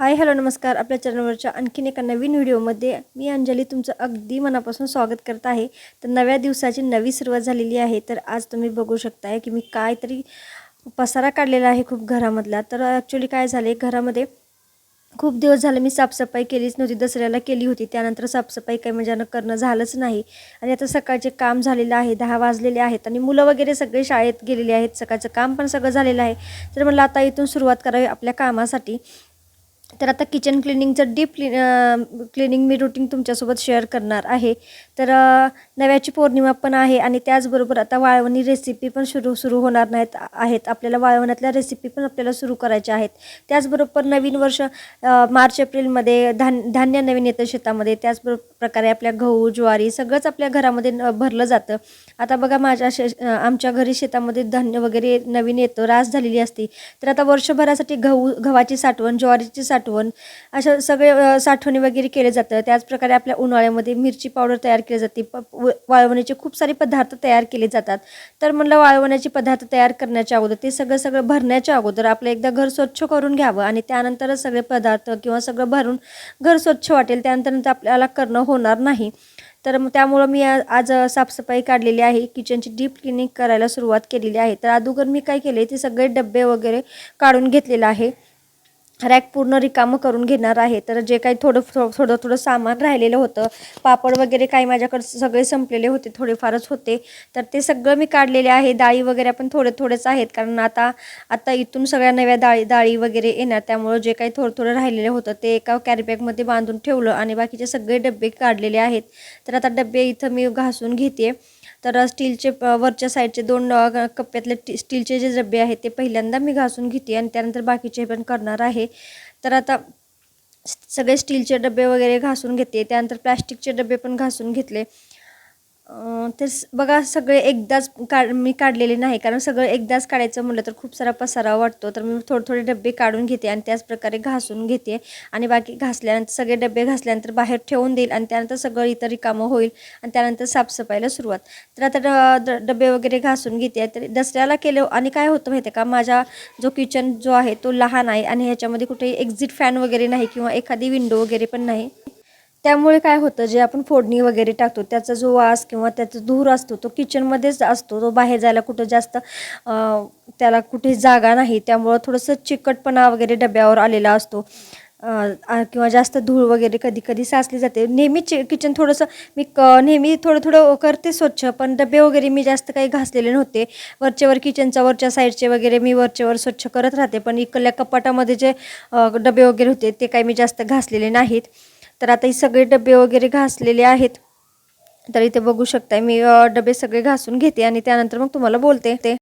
Hi hello नमस्कार. आपल्या चॅनलवरच्या आणखीन एका नवीन व्हिडिओमध्ये मी अंजली तुमचं अगदी मनापासून स्वागत करत आहे. तर नव्या दिवसाची नवी सुरुवात झालेली आहे. तर आज तुम्ही बघू शकताय की मी काय तरी पसारा काढलेला आहे खूप घरामधला. तर ॲक्च्युली काय झाले घरामध्ये खूप दिवस झाले मी साफसफाई केलीच नव्हती. दसऱ्याला केली होती. त्यानंतर साफसफाई काही म्हणजे करणं झालंच नाही. आणि आता सकाळचे काम झालेलं आहे. दहा वाजलेले आहेत आणि मुलं वगैरे सगळे शाळेत गेलेले आहेत. सकाळचं काम पण सगळं झालेलं आहे. तर मला आता इथून सुरुवात करावी आपल्या कामासाठी. तर आता किचन क्लिनिंगचं डीप क्लि क्लिनिंग मी रुटीन तुमच्यासोबत शेअर करणार आहे. तर नव्याची पौर्णिमा पण आहे आणि त्याचबरोबर आता वाळवणी रेसिपी पण सुरू सुरू होणार नाहीत आहेत. आपल्याला वाळवणातल्या रेसिपी पण आपल्याला सुरू करायच्या आहेत. त्याचबरोबर नवीन वर्ष मार्च एप्रिलमध्ये धान धान्य नवीन येतं शेतामध्ये. त्याचबरोबर प्रकारे आपल्या गहू ज्वारी सगळंच आपल्या घरामध्ये न- भरलं जातं. आता बघा माझ्या शे आमच्या घरी शेतामध्ये धान्य वगैरे नवीन येतं रास झालेली असते. तर आता वर्षभरासाठी गहू गव्हाची साठवण ज्वारीची साठवण अशा सगळे साठवणी वगैरे केले जातं. त्याचप्रकारे आपल्या उन्हाळ्यामध्ये मिरची पावडर तयार केली जाते. प व- वाळवण्याचे खूप सारे पदार्थ तयार केले जातात. तर म्हणलं वाळवण्याचे पदार्थ तयार करण्याच्या अगोदर ते सगळं सगळं भरण्याच्या अगोदर आपलं एकदा घर स्वच्छ करून घ्यावं आणि त्यानंतरच सगळे पदार्थ किंवा सगळं भरून घर स्वच्छ वाटेल त्यानंतर आपल्याला करणं होणार नाही. तर मग त्यामुळं मी आज साफसफाई काढलेली आहे किचनची डीप क्लिनिंग करायला सुरुवात केलेली आहे. तर अगोदर मी काय केले ते सगळे डबे वगैरे काढून घेतलेलं आहे. रॅक पूर्ण रिकामं करून घेणार आहे. तर जे काही थोडं थो- थोडं थोडं सामान राहिलेलं होतं पापड वगैरे काही माझ्याकडे सगळे संपलेले होते थोडेफारच होते. तर ते सगळं मी काढलेले आहे. डाळी वगैरे पण थोडे थोडेच आहेत. कारण आता आता इथून सगळ्या नव्या डाळी डाळी वगैरे येणार. त्यामुळं जे काही थोडं थोडं राहिलेलं होतं ते एका कॅरीबॅगमध्ये बांधून ठेवलं आणि बाकीचे सगळे डबे काढलेले आहेत. तर आता डबे इथं मी घासून घेते तर स्टीलचे वरच्या साईडचे दोन कप्प्यातले टी स्टीलचे जे डबे आहेत ते पहिल्यांदा मी घासून घेते आणि त्यानंतर बाकीचे पण करणार आहे. तर आता सगळे स्टीलचे डबे वगैरे घासून घेते. त्यानंतर प्लॅस्टिकचे डबे पण घासून घेतले. तर बघा सगळे एकदाच काढ मी काढलेले नाही कारण सगळं एकदाच काढायचं म्हटलं तर खूप सारा पसारा वाटतो. तर मी थोडे थोडे डबे काढून घेते आणि त्याच प्रकारे घासून घेते. आणि बाकी घासल्यानंतर सगळे डबे घासल्यानंतर बाहेर ठेवून देईल आणि त्यानंतर सगळं इतर रिकामं होईल आणि त्यानंतर साफसफाईला सुरुवात. तर आता ड- ड- डबे वगैरे घासून घेते. तर दसऱ्याला केलं आणि काय होतं माहिती आहे का? माझा जो किचन जो आहे तो लहान आहे आणि ह्याच्यामध्ये कुठेही एक्झिट फॅन वगैरे नाही किंवा एखादी विंडो वगैरे पण नाही. त्यामुळे काय होतं जे आपण फोडणी वगैरे टाकतो त्याचा जो वास किंवा त्याचा धूर असतो तो किचनमध्येच असतो तो बाहेर जायला कुठं जास्त त्याला कुठे जागा नाही त्यामुळं थोडंसं चिकटपणा वगैरे डब्यावर आलेला असतो. किंवा जास्त धूळ वगैरे कधी कधी साचली जाते. नेहमी किचन थोडंसं मी क नेहमी थोडं थोडं करते स्वच्छ पण डबे वगैरे मी जास्त काही घासलेले नव्हते. वरचेवर किचनचा वरच्या साईडचे वगैरे मी वरचेवर स्वच्छ करत राहते पण इकडल्या कपाटामध्ये जे डबे वगैरे होते ते काही मी जास्त घासलेले नाहीत. तर आता ही सगळे डबे वगैरे घासलेले आहेत. तर इथे बघू शकताय मी डबे सगळे घासून घेते आणि त्यानंतर मग तुम्हाला बोलते. ते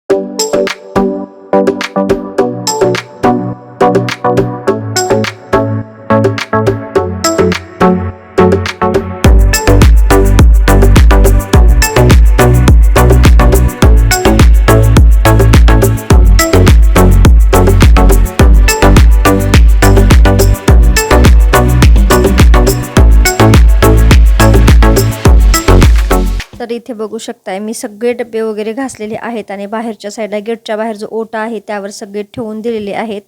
तर इथे बघू शकताय मी सगळे डबे वगैरे घासलेले आहेत आणि बाहेरच्या साईडला गेटच्या बाहेर जो ओटा आहे त्यावर सगळे ठेवून दिलेले आहेत.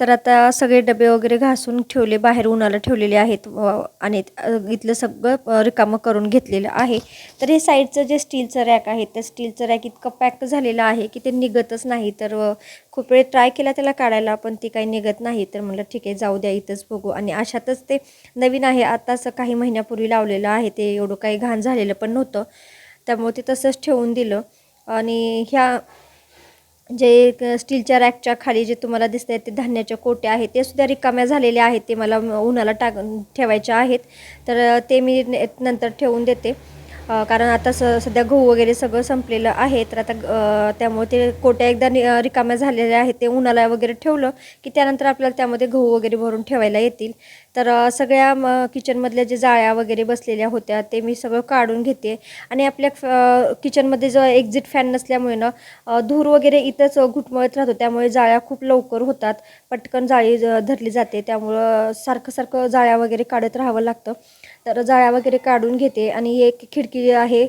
तर आता सगळे डबे वगैरे घासून ठेवले बाहेर उन्हाला ठेवलेले आहेत. व- आणि इथलं सगळं रिकामं करून घेतलेलं आहे. तर हे साईडचं जे स्टीलचं रॅक आहे त्या स्टीलचं रॅक इतकं पॅक झालेलं आहे की ते निघतच नाही. तर खूप वेळ ट्राय केला त्याला काढायला पण ते काही निघत नाही. तर म्हटलं ठीक आहे जाऊ द्या इथंच बघू. आणि अशातच ते नवीन आहे. आताच काही महिन्यापूर्वी लावलेलं आहे. ते एवढं काही घाण झालेलं पण नव्हतं. त्यामुळे ते तसंच ठेवून दिलं. आणि ह्या जे स्टीलच्या रॅकच्या खाली जे तुम्हाला दिसत आहेत ते धान्याच्या कोट्या आहेत ते सुद्धा रिकाम्या झालेल्या आहेत ते मला उन्हाला टाक ठेवायच्या आहेत. तर ते मी नंतर ठेवून देते. कारण आता स सध्या गहू वगैरे सगळं संपलेलं आहे तर आता त्यामुळे ते कोट्या एकदा नि- रिकाम्या झालेल्या आहेत ते उन्हाला वगैरे ठेवलं की त्यानंतर आपल्याला त्यामध्ये गहू वगैरे भरून ठेवायला येतील. तर सगळ्या म किचनमधल्या जे जाळ्या वगैरे बसलेल्या होत्या ते मी सगळं काढून घेते. आणि आपल्या किचनमध्ये जो एक्झिट फॅन नसल्यामुळे ना धूर वगैरे इथंच घुटमळत राहतो त्यामुळे जाळ्या खूप लवकर होतात. पटकन जाळी धरली जाते त्यामुळं सारखं सारखं जाळ्या वगैरे काढत राहावं लागतं. तर जाळ्या वगैरे काढून घेते. आणि एक खिडकी आहे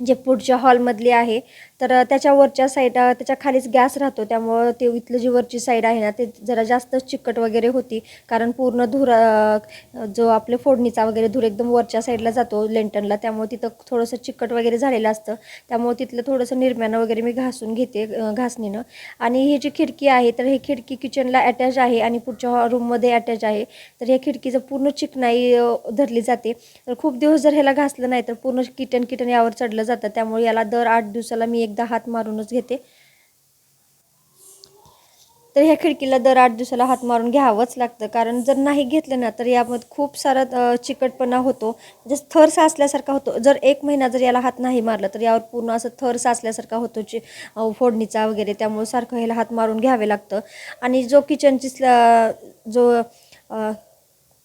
जे पुढच्या हॉलमधली आहे. तर त्याच्या वरच्या साईड त्याच्या खालीच गॅस राहतो. त्यामुळं ते इथलं जी वरची साईड आहे ना ते जरा जास्तच चिकट वगैरे होती. कारण पूर्ण धूर जो आपले फोडणीचा वगैरे धूर एकदम वरच्या साईडला जातो लेंटनला त्यामुळे तिथं थोडंसं चिकट वगैरे झालेलं असतं. त्यामुळे तिथलं थोडंसं निर्म्यानं वगैरे मी घासून घेते घासणीनं. आणि ही जी खिडकी आहे तर ही खिडकी किचनला अटॅच आहे आणि पुढच्या रूममध्ये अटॅच आहे. तर या खिडकीचं पूर्ण चिकनाई धरली जाते. तर खूप दिवस जर ह्याला घासलं नाही तर पूर्ण किटन किटन यावर चढलं जातं. त्यामुळे याला दर आठ दिवसाला मी एकदा हात मारूनच घेते. तर ह्या खिडकीला दर आठ दिवसाला हात मारून घ्यावंच लागतं. कारण जर नाही घेतलं ना तर यामध्ये खूप सारा चिकटपणा होतो. म्हणजे थर साचल्यासारखा होतो. जर एक महिना जर याला हात नाही मारला तर यावर पूर्ण असं थर साचल्यासारखा होतो ची फोडणीचा वगैरे. त्यामुळे सारखं ह्याला हात मारून घ्यावे लागतं. आणि जो किचनची स्ल- जो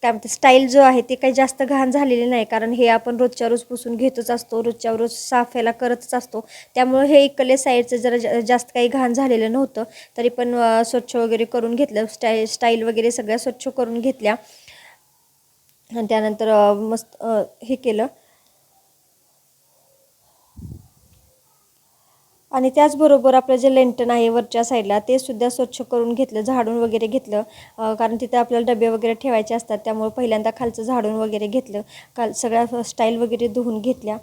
काय म्हणते स्टाईल जो आहे ते काही जास्त घाण झालेली नाही. कारण हे आपण रोजच्या रोज पुसून घेतच असतो रोजच्या रोज साफ याला करतच असतो. त्यामुळे हे इकडले साईडचं जरा जा- जास्त काही घाण झालेलं नव्हतं. तरी पण स्वच्छ वगैरे करून घेतलं. स्टाईल स्टाईल वगैरे सगळ्या स्वच्छ करून घेतल्या. आणि त्यानंतर मस्त हे केलं. आणि त्याचबरोबर आपलं जे लेंटन आहे वरच्या साईडला ते सुद्धा स्वच्छ करून घेतलं झाडून वगैरे घेतलं. कारण तिथे आपल्याला डबे वगैरे ठेवायचे असतात त्यामुळे पहिल्यांदा खालचं झाडून वगैरे घेतलं. काल सगळ्या स्टाईल वगैरे धुवून घेतल्या.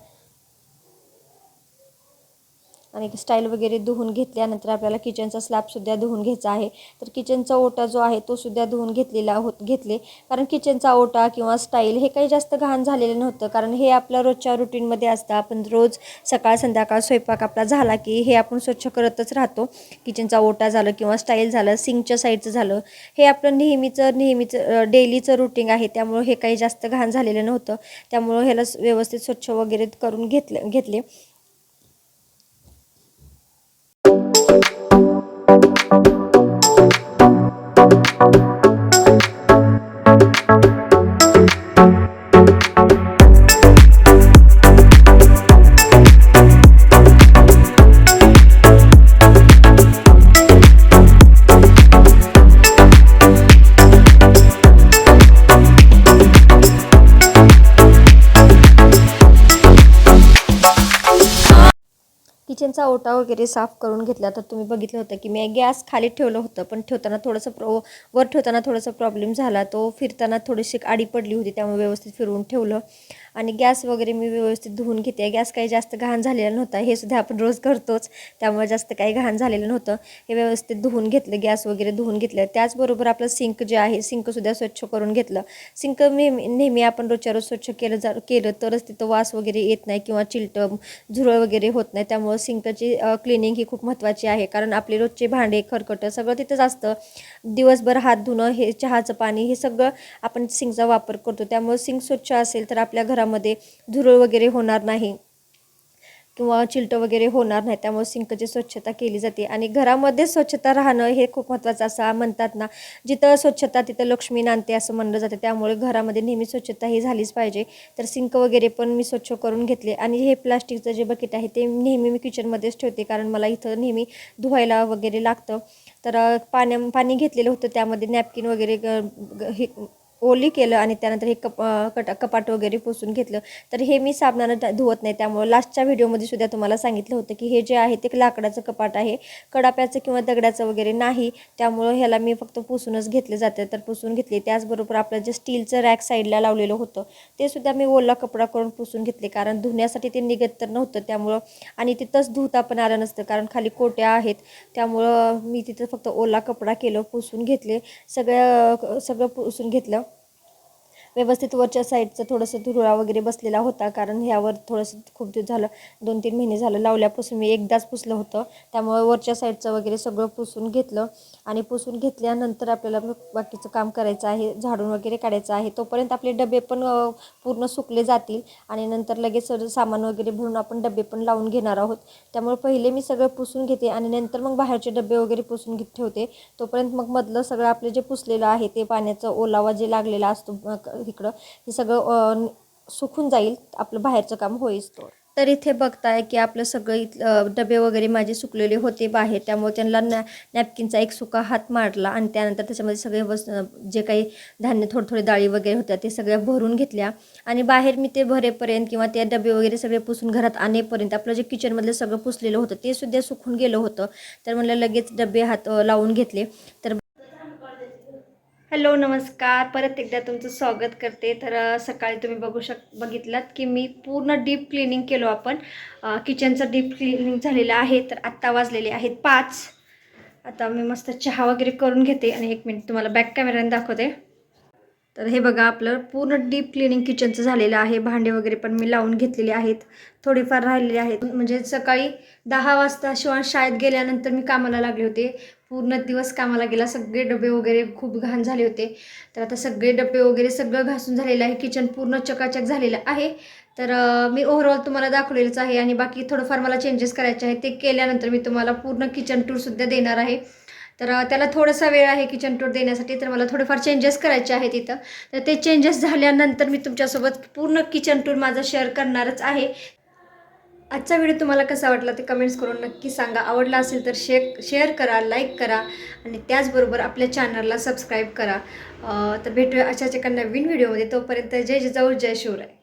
आणि स्टाईल वगैरे धुवून घेतल्यानंतर आपल्याला किचनचा स्लॅबसुद्धा धुवून घ्यायचा आहे. तर किचनचा ओटा जो आहे तो सुद्धा धुवून घेतलेला होत घेतले. कारण किचनचा ओटा किंवा स्टाईल हे काही जास्त घाण झालेलं नव्हतं. कारण हे आपल्या रोजच्या रुटीनमध्ये असतं. आपण रोज सकाळ संध्याकाळ स्वयंपाक आपला झाला की हे आपण स्वच्छ करतच राहतो. किचनचा ओटा झालं किंवा स्टाईल झालं सिंकच्या साईडचं झालं. हे आपलं नेहमीचं नेहमीचं डेलीचं रुटीन आहे. त्यामुळं हे काही जास्त घाण झालेलं नव्हतं. त्यामुळं ह्याला व्यवस्थित स्वच्छ वगैरे करून घेतलं घेतले. किचनचा ओटा वगैरे साफ करून घेतला. तर तुम्ही बघितलं होतं की मी गॅस खाली ठेवलं होतं पण ठेवताना थोडंसं प्रो वर ठेवताना थोडासा प्रॉब्लेम झाला. तो फिरताना थोडीशी आडी पडली होती त्यामुळे व्यवस्थित फिरवून ठेवलं. आणि गॅस वगैरे मी व्यवस्थित धुवून घेते. गॅस काही जास्त घाण झालेला नव्हता. हे सुद्धा आपण रोज करतोच. त्यामुळे जास्त काही घाण झालेलं नव्हतं. हे व्यवस्थित धुवून घेतलं. गॅस वगैरे धुवून घेतलं. त्याचबरोबर आपलं सिंक जे आहे सिंकसुद्धा स्वच्छ करून घेतलं. सिंक नेहमी नेहमी आपण रोजच्या रोज स्वच्छ केलं जा केलं तरच तिथं वास वगैरे येत नाही किंवा चिलटं झुरळ वगैरे होत नाही. त्यामुळं सिंकची क्लिनिंग ही खूप महत्त्वाची आहे. कारण आपले रोजचे भांडे खरकटं सगळं तिथंच असतं. दिवसभर हात धुणं हे चहाचं पाणी हे सगळं आपण सिंकचा वापर करतो. त्यामुळं सिंक स्वच्छ असेल तर आपल्या घरा त्यामध्ये धुरळ वगैरे होणार नाही किंवा चिलटं वगैरे होणार नाही त्यामुळे सिंकची स्वच्छता केली जाते. आणि घरामध्ये स्वच्छता राहणं हे खूप महत्त्वाचं असं म्हणतात ना जिथं स्वच्छता तिथं लक्ष्मी नांदते असं म्हणलं जातं. त्यामुळे घरामध्ये नेहमी स्वच्छता ही झालीच पाहिजे. तर सिंक वगैरे पण मी स्वच्छ करून घेतले. आणि हे प्लास्टिकचं जे बकेट आहे ते नेहमी मी किचनमध्येच ठेवते कारण मला इथं नेहमी धुवायला वगैरे लागतं. तर पाण्या पाणी घेतलेलं होतं त्यामध्ये नॅपकिन वगैरे हे ओली केलं आणि त्यानंतर हे कप कट कपाट वगैरे पुसून घेतलं. तर हे मी साबणानं धुवत नाही. त्यामुळं लास्टच्या व्हिडिओमध्ये सुद्धा तुम्हाला सांगितलं होतं की हे जे आहे ते लाकडाचं कपाट आहे. कडाप्याचं किंवा दगडाचं वगैरे नाही. त्यामुळं ह्याला मी फक्त पुसूनच घेतले जाते. तर पुसून घेतले. त्याचबरोबर आपलं जे स्टीलचं रॅक साईडला लावलेलं होतं ते सुद्धा मी ओला कपडा करून पुसून घेतले. कारण धुण्यासाठी ते निघत तर नव्हतं. त्यामुळं आणि तिथंच धुता पण आलं नसतं. कारण खाली कोट्या आहेत. त्यामुळं मी तिथं फक्त ओला कपडा केलं पुसून घेतले. सगळं सगळं पुसून घेतलं. व्यवस्थित वरच्या साईडचं थोडंसं धुरळा वगैरे बसलेला होता. कारण ह्यावर थोडंसं खूप दिवस झालं दोन तीन महिने झालं लावल्यापासून मी एकदाच पुसलं होतं. त्यामुळे वरच्या साईडचं वगैरे सगळं पुसून घेतलं. आणि पुसून घेतल्यानंतर आपल्याला मग बाकीचं काम करायचं आहे झाडून वगैरे काढायचं आहे. तोपर्यंत आपले डबे पण पूर्ण सुकले जातील. आणि नंतर लगेच सामान वगैरे भरून आपण डबे पण लावून घेणार आहोत. त्यामुळे पहिले मी सगळं पुसून घेते आणि नंतर मग बाहेरचे डबे वगैरे पुसून घेत ठेवते. तोपर्यंत मग मधलं सगळं आपले जे पुसलेलं आहे ते पाण्याचं ओलावा जे लागलेला असतो तिकडं. इकडं हे सगळं सुकून जाईल. आपलं बाहेरचं काम होईच तो. तर इथे बघताय की आपलं सगळं इथलं डबे वगैरे माझे सुकलेले होते बाहेर. त्यामुळे त्यांना नॅ नॅपकिनचा एक सुका हात मारला आणि त्यानंतर त्याच्यामध्ये सगळे वस जे काही धान्य थोडे थोडे डाळी वगैरे होत्या ते सगळ्या भरून घेतल्या. आणि बाहेर मी ते भरेपर्यंत किंवा ते डबे वगैरे सगळे पुसून घरात आणेपर्यंत आपलं जे किचनमधलं सगळं पुसलेलं होतं ते सुद्धा सुकून गेलं होतं. तर म्हणलं लगेच डबे हात लावून घेतले. तर हॅलो नमस्कार. परत एकदा तुमचं स्वागत करते. तर सकाळी तुम्ही बघू शक बघितलात की मी पूर्ण डीप क्लिनिंग केलो आपण. किचनचं डीप क्लिनिंग झालेलं आहे. तर आत्ता वाजलेले आहेत पाच. आता मी मस्त चहा वगैरे करून घेते आणि एक मिनिट तुम्हाला बॅक कॅमेऱ्याने दाखवते. तर हे बघा आपलं पूर्ण डीप क्लिनिंग किचनचं झालेलं आहे. भांडे वगैरे पण मी लावून घेतलेले आहेत. थोडेफार राहिलेले आहेत. म्हणजे सकाळी दहा वाजता शिवाय शाळेत गेल्यानंतर मी कामाला लागले होते. पूर्ण दिवस कामाला गेला. सगळे डबे वगैरे खूप घाण झाले होते. तर आता सगळे डबे वगैरे सगळं घासून झालेलं आहे. किचन पूर्ण चकाचक झालेलं आहे. तर मी ओव्हरऑल तुम्हाला दाखवलेलंच आहे आणि बाकी थोडंफार मला चेंजेस करायचे आहे ते केल्यानंतर मी तुम्हाला पूर्ण किचन टूरसुद्धा देणार आहे. तर त्याला थोडासा वेळ आहे किचन टूर देण्यासाठी. तर मला थोडेफार चेंजेस करायचे आहेत तिथं तर ते चेंजेस झाल्यानंतर मी तुमच्यासोबत पूर्ण किचन टूर माझं शेअर करणारच आहे. आजचा व्हिडिओ तुम्हाला कसा वाटला ते कमेंट्स करून नक्की सांगा. आवडला असेल तर शेअर शेअर करा लाईक करा आणि त्याचबरोबर आपल्या चॅनलला सबस्क्राईब करा. तर भेटूया अशाच एका नवीन व्हिडिओमध्ये तोपर्यंत जय जिजाऊ जय शिवराय.